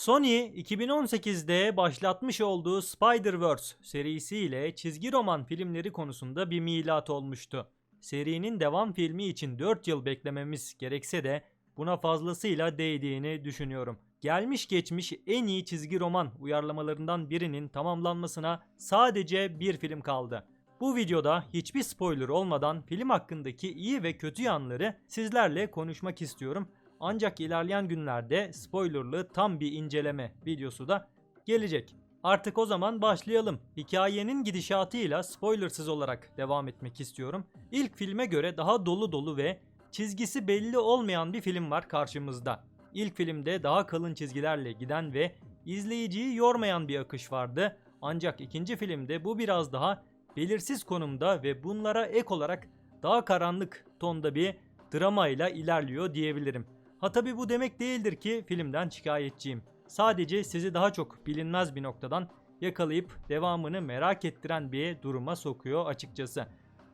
Sony 2018'de başlatmış olduğu Spider-Verse serisiyle çizgi roman filmleri konusunda bir milat olmuştu. Serinin devam filmi için 4 yıl beklememiz gerekse de buna fazlasıyla değdiğini düşünüyorum. Gelmiş geçmiş en iyi çizgi roman uyarlamalarından birinin tamamlanmasına sadece bir film kaldı. Bu videoda hiçbir spoiler olmadan film hakkındaki iyi ve kötü yanları sizlerle konuşmak istiyorum. Ancak ilerleyen günlerde spoilerlı tam bir inceleme videosu da gelecek. Artık o zaman başlayalım. Hikayenin gidişatıyla spoilersız olarak devam etmek istiyorum. İlk filme göre daha dolu dolu ve çizgisi belli olmayan bir film var karşımızda. İlk filmde daha kalın çizgilerle giden ve izleyiciyi yormayan bir akış vardı. Ancak ikinci filmde bu biraz daha belirsiz konumda ve bunlara ek olarak daha karanlık tonda bir dramayla ilerliyor diyebilirim. Ha tabi bu demek değildir ki filmden şikayetçiyim. Sadece sizi daha çok bilinmez bir noktadan yakalayıp devamını merak ettiren bir duruma sokuyor açıkçası.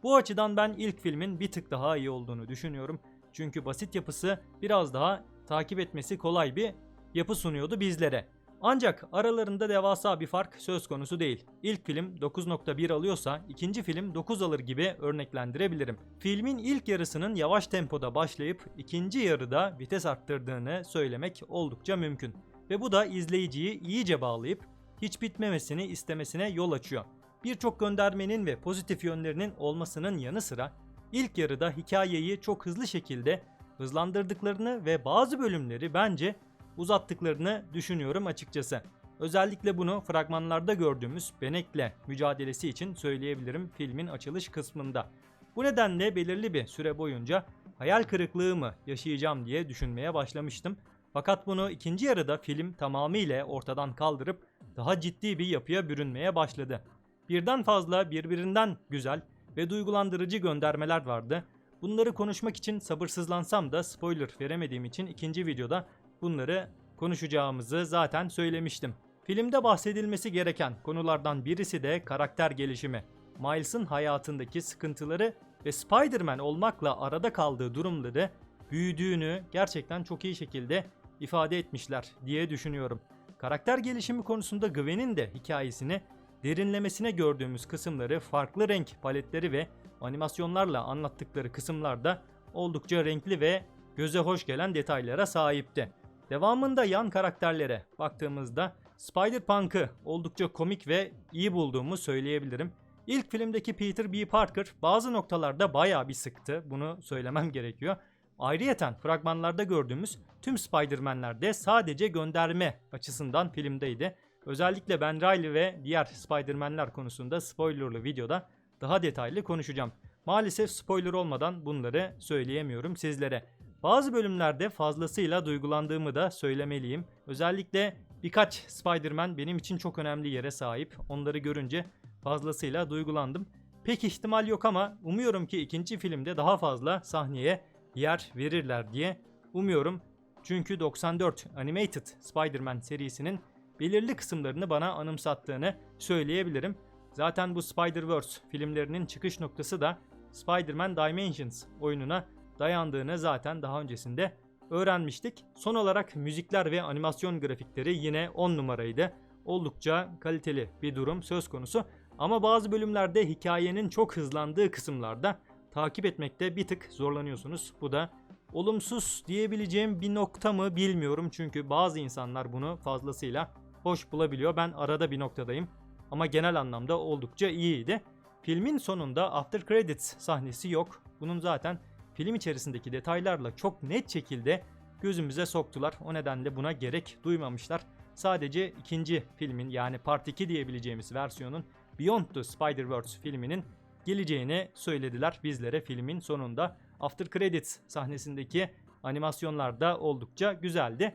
Bu açıdan ben ilk filmin bir tık daha iyi olduğunu düşünüyorum. Çünkü basit yapısı biraz daha takip etmesi kolay bir yapı sunuyordu bizlere. Ancak aralarında devasa bir fark söz konusu değil. İlk film 9.1 alıyorsa ikinci film 9 alır gibi örneklendirebilirim. Filmin ilk yarısının yavaş tempoda başlayıp ikinci yarıda vites arttırdığını söylemek oldukça mümkün. Ve bu da izleyiciyi iyice bağlayıp hiç bitmemesini istemesine yol açıyor. Birçok göndermenin ve pozitif yönlerinin olmasının yanı sıra ilk yarıda hikayeyi çok hızlı şekilde hızlandırdıklarını ve bazı bölümleri bence uzattıklarını düşünüyorum açıkçası. Özellikle bunu fragmanlarda gördüğümüz Benek'le mücadelesi için söyleyebilirim filmin açılış kısmında. Bu nedenle belirli bir süre boyunca hayal kırıklığı mı yaşayacağım diye düşünmeye başlamıştım. Fakat bunu ikinci yarıda film tamamıyla ortadan kaldırıp daha ciddi bir yapıya bürünmeye başladı. Birden fazla birbirinden güzel ve duygulandırıcı göndermeler vardı. Bunları konuşmak için sabırsızlansam da spoiler veremediğim için ikinci videoda bunları konuşacağımızı zaten söylemiştim. Filmde bahsedilmesi gereken konulardan birisi de karakter gelişimi. Miles'ın hayatındaki sıkıntıları ve Spider-Man olmakla arada kaldığı durumları büyüdüğünü gerçekten çok iyi şekilde ifade etmişler diye düşünüyorum. Karakter gelişimi konusunda Gwen'in de hikayesini derinlemesine gördüğümüz kısımları farklı renk paletleri ve animasyonlarla anlattıkları kısımlarda oldukça renkli ve göze hoş gelen detaylara sahipti. Devamında yan karakterlere baktığımızda Spider-Punk'ı oldukça komik ve iyi bulduğumu söyleyebilirim. İlk filmdeki Peter B. Parker bazı noktalarda bayağı bir sıktı. Bunu söylemem gerekiyor. Ayrıyeten fragmanlarda gördüğümüz tüm Spider-Man'ler de sadece gönderme açısından filmdeydi. Özellikle Ben Reilly ve diğer Spider-Man'ler konusunda spoilerlı videoda daha detaylı konuşacağım. Maalesef spoiler olmadan bunları söyleyemiyorum sizlere. Bazı bölümlerde fazlasıyla duygulandığımı da söylemeliyim. Özellikle birkaç Spider-Man benim için çok önemli yere sahip. Onları görünce fazlasıyla duygulandım. Pek ihtimal yok ama umuyorum ki ikinci filmde daha fazla sahneye yer verirler diye umuyorum. Çünkü 94 Animated Spider-Man serisinin belirli kısımlarını bana anımsattığını söyleyebilirim. Zaten bu Spider-Verse filmlerinin çıkış noktası da Spider-Man Dimensions oyununa dayandığını zaten daha öncesinde öğrenmiştik. Son olarak müzikler ve animasyon grafikleri yine 10 numaraydı. Oldukça kaliteli bir durum söz konusu. Ama bazı bölümlerde hikayenin çok hızlandığı kısımlarda takip etmekte bir tık zorlanıyorsunuz. Bu da olumsuz diyebileceğim bir nokta mı bilmiyorum. Çünkü bazı insanlar bunu fazlasıyla hoş bulabiliyor. Ben arada bir noktadayım. Ama genel anlamda oldukça iyiydi. Filmin sonunda after credits sahnesi yok. Bunun zaten film içerisindeki detaylarla çok net şekilde gözümüze soktular. O nedenle buna gerek duymamışlar. Sadece ikinci filmin yani Part 2 diyebileceğimiz versiyonun Beyond the Spider-Verse filminin geleceğini söylediler bizlere filmin sonunda. After Credits sahnesindeki animasyonlar da oldukça güzeldi.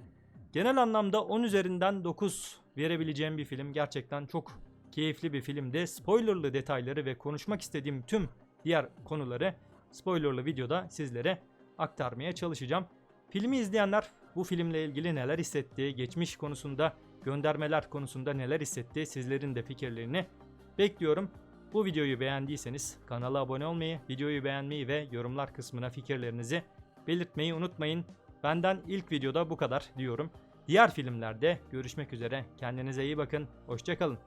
Genel anlamda 10 üzerinden 9 verebileceğim bir film. Gerçekten çok keyifli bir filmdi. Spoilerlı detayları ve konuşmak istediğim tüm diğer konuları spoilerlı videoda sizlere aktarmaya çalışacağım. Filmi izleyenler bu filmle ilgili neler hissetti, geçmiş konusunda, göndermeler konusunda neler hissetti, sizlerin de fikirlerini bekliyorum. Bu videoyu beğendiyseniz kanala abone olmayı, videoyu beğenmeyi ve yorumlar kısmına fikirlerinizi belirtmeyi unutmayın. Benden ilk videoda bu kadar diyorum. Diğer filmlerde görüşmek üzere. Kendinize iyi bakın. Hoşçakalın.